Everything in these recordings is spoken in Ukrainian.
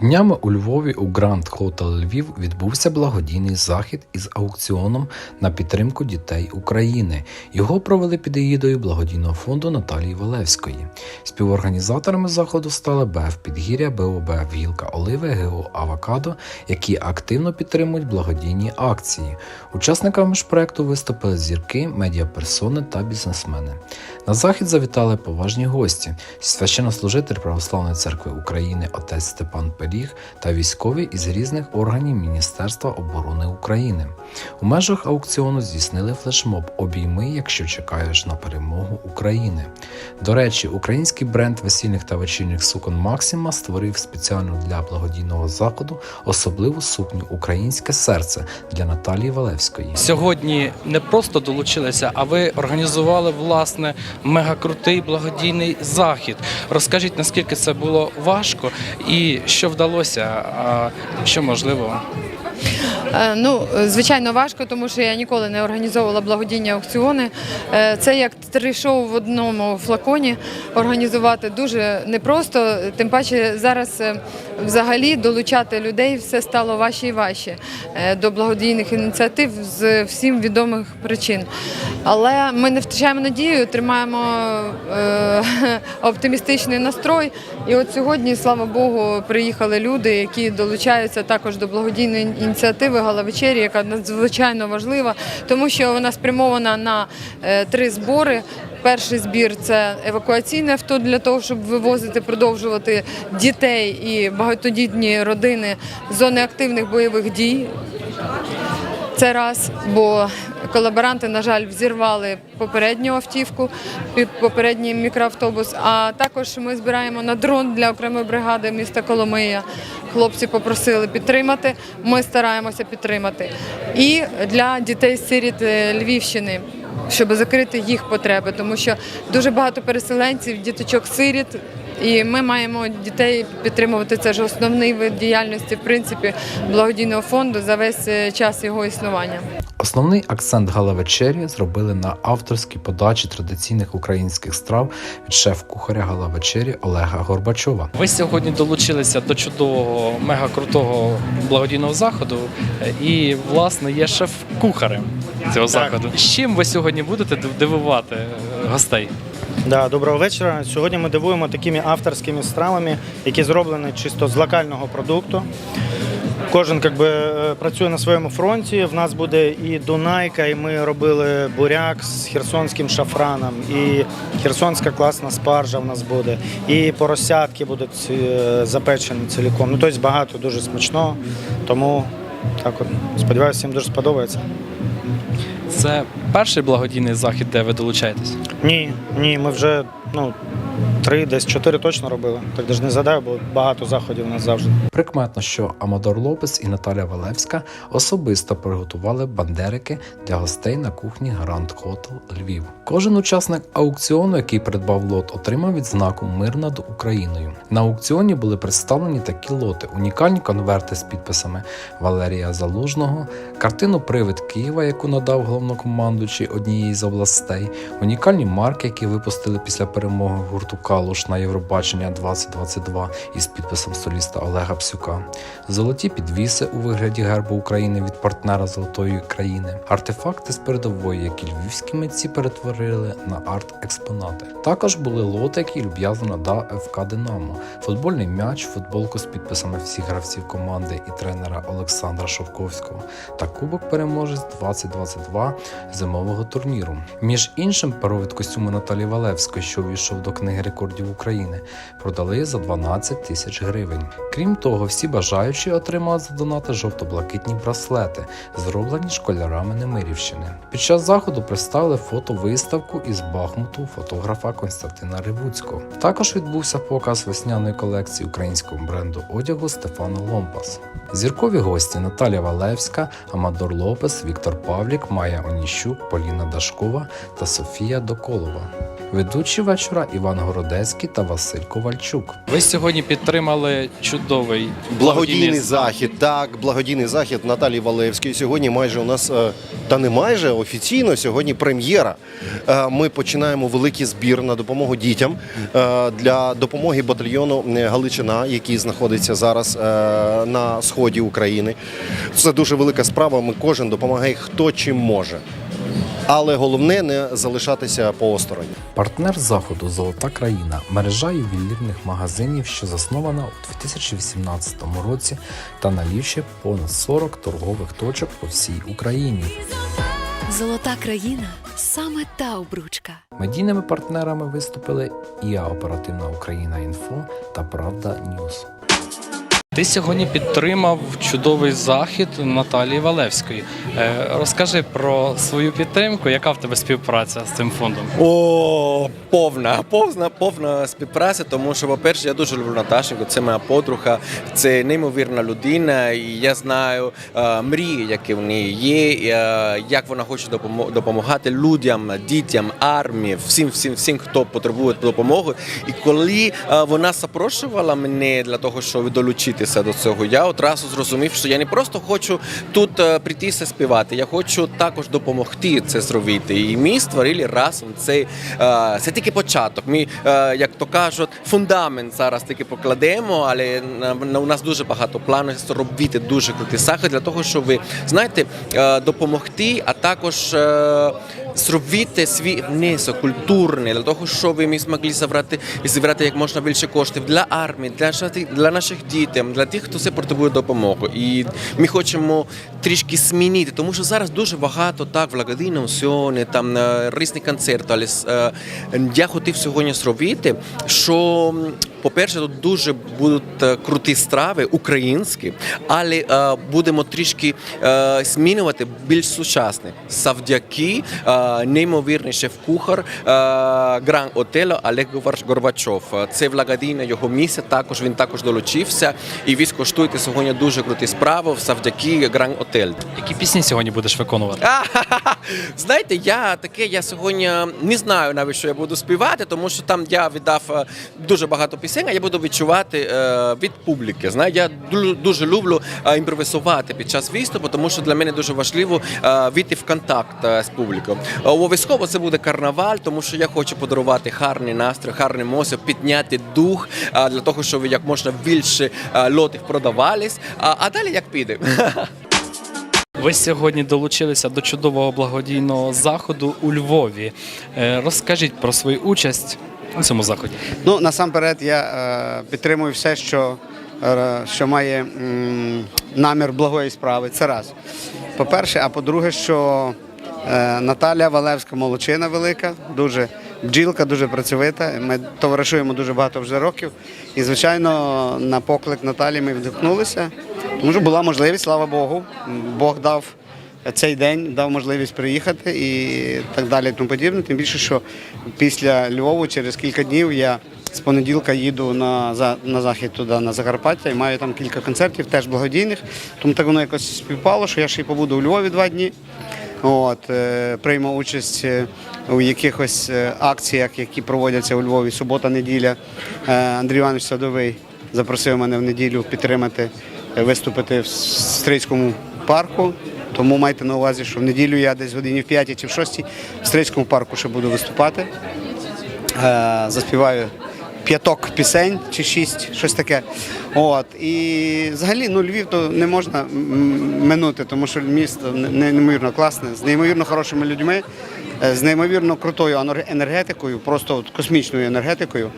Днями у Львові у Гранд Хотел Львів відбувся благодійний захід із аукціоном на підтримку дітей України. Його провели під егідою благодійного фонду Наталії Валевської. Співорганізаторами заходу стали БФ Підгір'я, БОБ Вілка Оливи, ГО Авокадо, які активно підтримують благодійні акції. Учасниками ж проекту виступили зірки, медіаперсони та бізнесмени. На захід завітали поважні гості: священнослужитель Православної церкви України отець Степан Пиріг та військові із різних органів Міністерства оборони України. У межах аукціону здійснили флешмоб Обійми, якщо чекаєш на перемогу України. До речі, український бренд весільних та вечірніх сукон Максима створив спеціально для благодійного заходу особливу сукню Українське серце для Наталії Валевської. Сьогодні не просто долучилися, а ви організували власне мегакрутий благодійний захід. Розкажіть, наскільки це було важко і що вдалося, а що можливо. Е, Ну, звичайно, важко, тому що я ніколи не організовувала благодійні аукціони. Е, Це як три шоу в одному флаконі організувати дуже непросто. Тим паче зараз е, взагалі долучати людей все стало важче і важче до благодійних ініціатив з всім відомих причин. Але ми не втрачаємо надію, тримаємо оптимістичний настрой. І от сьогодні, слава Богу, приїхали люди, які долучаються також до благодійної ініціативи Гала вечері, яка надзвичайно важлива, тому що вона спрямована на е, три збори. Перший збір це евакуаційне авто для того, щоб вивозити, продовжувати дітей і багатодітні родини з зони активних бойових дій. Це раз, бо колаборанти, на жаль, взірвали попередню автівку, попередній мікроавтобус. А також ми збираємо на дрон для окремої бригади міста Коломия. Хлопці попросили підтримати. Ми стараємося підтримати. І для дітей-сиріт е, Львівщини. Щоб закрити їх потреби, тому що дуже багато переселенців, діточок-сиріт, і ми маємо дітей підтримувати. Це ж основний вид діяльності, в принципі, благодійного фонду за весь е, час його існування. Основний акцент гала-вечері зробили на авторській подачі традиційних українських страв від шеф-кухаря гала-вечері Олега Горбачова. Ви сьогодні долучилися до чудового мегакрутого благодійного заходу і, власне, є шеф-кухарем цього заходу. З чим ви сьогодні будете дивувати е, гостей? Да, доброго вечора. Сьогодні ми дивуємо такими авторськими стравами, які зроблені чисто з локального продукту. Кожен как би, е, працює на своєму фронті. В нас буде і Дунайка, і ми робили буряк з херсонським шафраном, і херсонська класна спаржа в нас буде, і поросятки будуть е, запечені цілком. Ну, тобто багато дуже смачного. Тому так от, сподіваюся, всім дуже сподобається. Це перший благодійний захід, де ви долучаєтесь. Ні, ні, ми вже ну, три, десь чотири точно робили. Так навіть не задаю, бо багато заходів у нас завжди. Прикметно, що Амадор Лопес і Наталя Валевська особисто приготували бандерики для гостей на кухні Гранд Хотел Львів. Кожен учасник аукціону, який придбав лот, отримав відзнаку Мир над Україною. На аукціоні були представлені такі лоти: унікальні конверти з підписами Валерія Залужного, картину Привид Києва, яку надав головнокомандуючий однієї з областей, унікальні марки, які випустили після перемоги гурту Калуш на Євробачення 2022 із підписом соліста Олега Псюка, золоті підвіси у вигляді гербу України від партнера Золотої країни, артефакти з передової, які львівські митці перетворили на арт-експонати. Також були лоти, які люб'язно надав ФК Динамо, футбольний м'яч, футболку з підписами всіх гравців команди і тренера Олександра Шовковського та Кубок переможець 2022 зимового турніру. Між іншим, паровид костюму Наталі Валевської, що увійшов до книги рекордів України, продали за 12 тисяч гривень. Крім того, всі бажаючі отримали за донати жовто-блакитні браслети, зроблені школярами Немирівщини. Під час заходу представили фотовиставку із Бахмуту фотографа Константина Ривуцького. Також відбувся показ весняної колекції українського бренду одягу Стефана Ломпас. Зіркові гості Наталя Валевська, Амадор Лопес, Віктор Павлік, Майя Оніщук, Поліна Дашкова та Софія Доколова. Ведучі вечора Іван Городецький та Василь Ковальчук. Ви сьогодні підтримали чудовий Благодійний захід, так, благодійний захід Наталії Валевської. Сьогодні майже у нас, е, та не майже офіційно, сьогодні прем'єра. Е, Ми починаємо великий збір на допомогу дітям е, для допомоги батальйону Галичина, який знаходиться зараз на сході України. Це дуже велика справа. Ми кожен допомагає хто чим може. Але головне не залишатися поосторонь. Партнер заходу Золота країна мережа ювелірних магазинів, що заснована у 2018 році та налічує понад 40 торгових точок по всій Україні. Золота країна саме та обручка. Медійними партнерами виступили ІА Оперативна Україна Інфо та Правда Ньюс. Ти сьогодні підтримав чудовий захід Наталії Валевської. Е, Розкажи про свою підтримку, яка в тебе співпраця з цим фондом? О, повна, повна, повна співпраця, тому що, по-перше, я дуже люблю Наташеньку, це моя подруга, це неймовірна людина, і я знаю е, мрії, які в неї є, е, як вона хоче допомагати людям, дітям, армії, всім, всім, всім, хто потребує допомоги. І коли вона запрошувала мене для того, щоб долучитися до цього, я одразу зрозумів, що я не просто хочу тут е, прийти співати, я хочу також допомогти це зробити. І ми створили разом цей е, це тільки початок. Ми, е, як то кажуть, фундамент зараз тільки покладемо, але у нас дуже багато планів зробити дуже крутий захід для того, щоб ви знаєте, допомогти, а також зробити свій внесок культурний для того, щоб ми змогли зібрати зібрати як можна більше коштів для армії, для для наших дітей, для тих, хто це потребує допомоги. І ми хочемо трішки змінити, тому що зараз дуже багато так благодійно аукціони, там різні концерти. Але е, я хотів сьогодні зробити, що по-перше, тут дуже будуть е, круті страви українські, але е, будемо трішки е, змінювати більш сучасне завдяки е, неймовірний шеф-кухар е, Гран Отело Олег Горбач- Горбачов. Це благодійне його місце. Також він також долучився. І ви скуштуєте сьогодні дуже круті справи завдяки Гран Отель. Які пісні сьогодні будеш виконувати? Знаєте, я таке, я сьогодні не знаю навіть, що я буду співати, тому що там я віддав е, дуже багато пісень, а я буду відчувати е, від публіки. Знає, я ду- дуже люблю е, імпровізувати під час виступу, тому що для мене дуже важливо е, війти в контакт з публікою. Обов'язково це буде карнаваль, тому що я хочу подарувати гарний настрій, гарний емоцію, підняти дух для того, щоб як можна більше лотів продавались. А, далі як піде. Ви сьогодні долучилися до чудового благодійного заходу у Львові. Розкажіть про свою участь у цьому заході. Ну, насамперед, я е, підтримую все, що, е, що має м, намір благої справи. Це раз. По-перше, а по-друге, що е, Наталя Валевська молодчина велика, дуже бджілка, дуже працьовита. Ми товаришуємо дуже багато вже років. І, звичайно, на поклик Наталі ми відгукнулися, тому що була можливість, слава Богу. Бог дав цей день дав можливість приїхати і так далі. Тому подібне. Тим більше, що після Львову через кілька днів я з понеділка їду на, на захід туди, на Закарпаття, і маю там кілька концертів, теж благодійних. Тому так воно якось співпало, що я ще й побуду у Львові два дні. От, е, прийму участь е, у якихось е, акціях, які проводяться у Львові. Субота, неділя. Е, Андрій Іванович Садовий запросив мене в неділю підтримати, е, виступити в Стрийському парку. Тому майте на увазі, що в неділю я десь годині в 5 чи в 6 в Стрийському парку ще буду виступати. Е, Заспіваю п'яток пісень чи шість, щось таке. От. І взагалі ну, Львів то не можна минути, тому що місто неймовірно класне, з неймовірно хорошими людьми, з неймовірно крутою енер- енергетикою, просто от космічною енергетикою.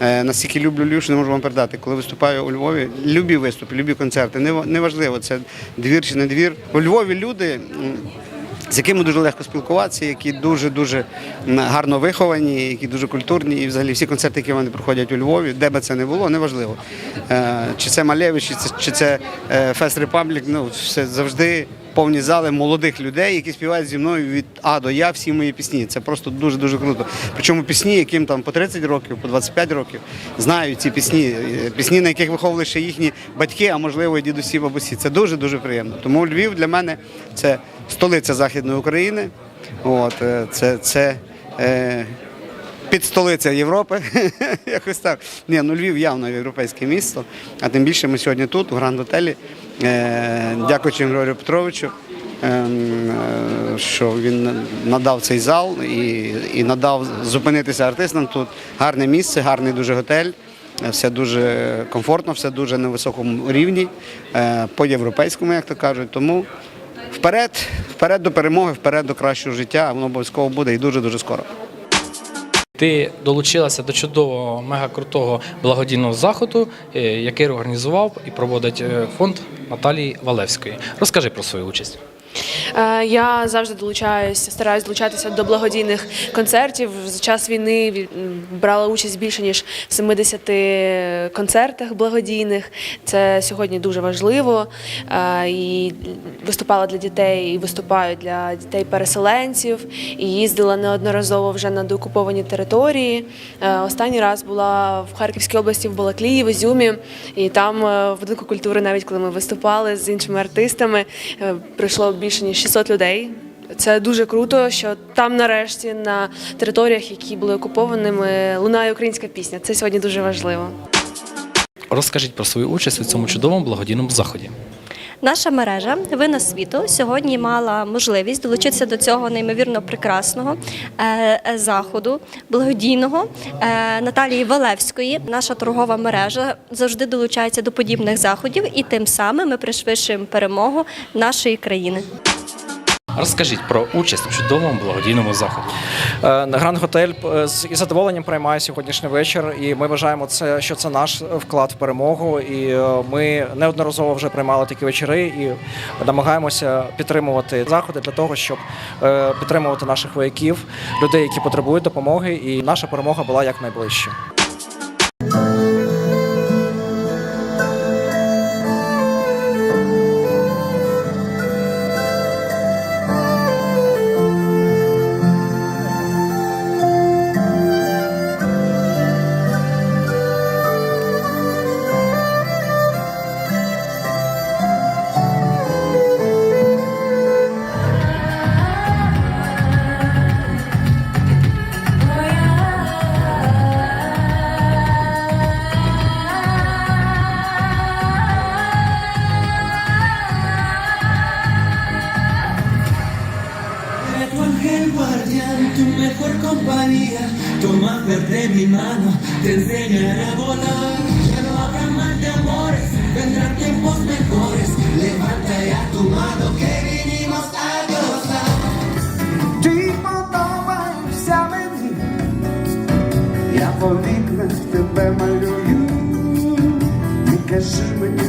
Наскільки Настільки люблю Львів, що не можу вам передати. Коли виступаю у Львові, любі виступи, любі концерти. Неважливо, це двір чи не двір. У Львові люди. З якими дуже легко спілкуватися, які дуже дуже гарно виховані, які дуже культурні. І взагалі всі концерти, які вони проходять у Львові, де би це не було, неважливо. Е, Чи це Малевич, чи це, чи це Фест Репаблік, ну все завжди повні зали молодих людей, які співають зі мною від А до Я всі мої пісні. Це просто дуже дуже круто. Причому пісні, яким там по 30 років, по 25 років, знають ці пісні, е, пісні, на яких виховували ще їхні батьки, а можливо і дідусі, бабусі. Це дуже дуже приємно. Тому Львів для мене це столиця Західної України. От, е, це, це е, спідстолиця Європи. Якось так. Ні, ну Львів явно європейське місто. А тим більше ми сьогодні тут, у Гранд-Отелі. Е, Дякуючи Григорію Петровичу, ем, е, що він надав цей зал і, і надав зупинитися артистам тут. Гарне місце, гарний дуже готель. Е, Все дуже комфортно, все дуже на високому рівні, е, по-європейському, як то кажуть. Тому вперед, вперед до перемоги, вперед до кращого життя. Воно обов'язково буде і дуже дуже скоро. Ти долучилася до чудового мегакрутого благодійного заходу, е, який організував і проводить е, фонд Наталії Валевської. Розкажи про свою участь. Е, Я завжди долучаюся, стараюсь долучатися до благодійних концертів. За час війни ві- брала участь більше ніж в 70 концертах благодійних. Це сьогодні дуже важливо. Е, І виступала для дітей, і виступаю для дітей-переселенців, і їздила неодноразово вже на деокуповані території. Е, Останній раз була в Харківській області в Балаклії, в Ізюмі, і там в будинку культури, навіть коли ми виступали з іншими артистами, прийшло більше ніж 600 людей. Це дуже круто, що там нарешті на територіях, які були окупованими, лунає українська пісня. Це сьогодні дуже важливо. Розкажіть про свою участь у цьому чудовому благодійному заході. Наша мережа Вина світу сьогодні мала можливість долучитися до цього неймовірно прекрасного е, е, заходу благодійного е, Наталії Валевської. Наша торгова мережа завжди долучається до подібних заходів, і тим самим ми пришвидшуємо перемогу нашої країни. Розкажіть про участь у чудовому благодійному заході. Е, Гранд Готель е, з задоволенням приймає сьогоднішній вечір, і ми вважаємо це, що це наш вклад в перемогу. І е, ми неодноразово вже приймали такі вечори і намагаємося підтримувати заходи для того, щоб підтримувати наших вояків, людей, які потребують допомоги, і наша перемога була якнайближче. По вікнах тебе малюю. Не кажи мені,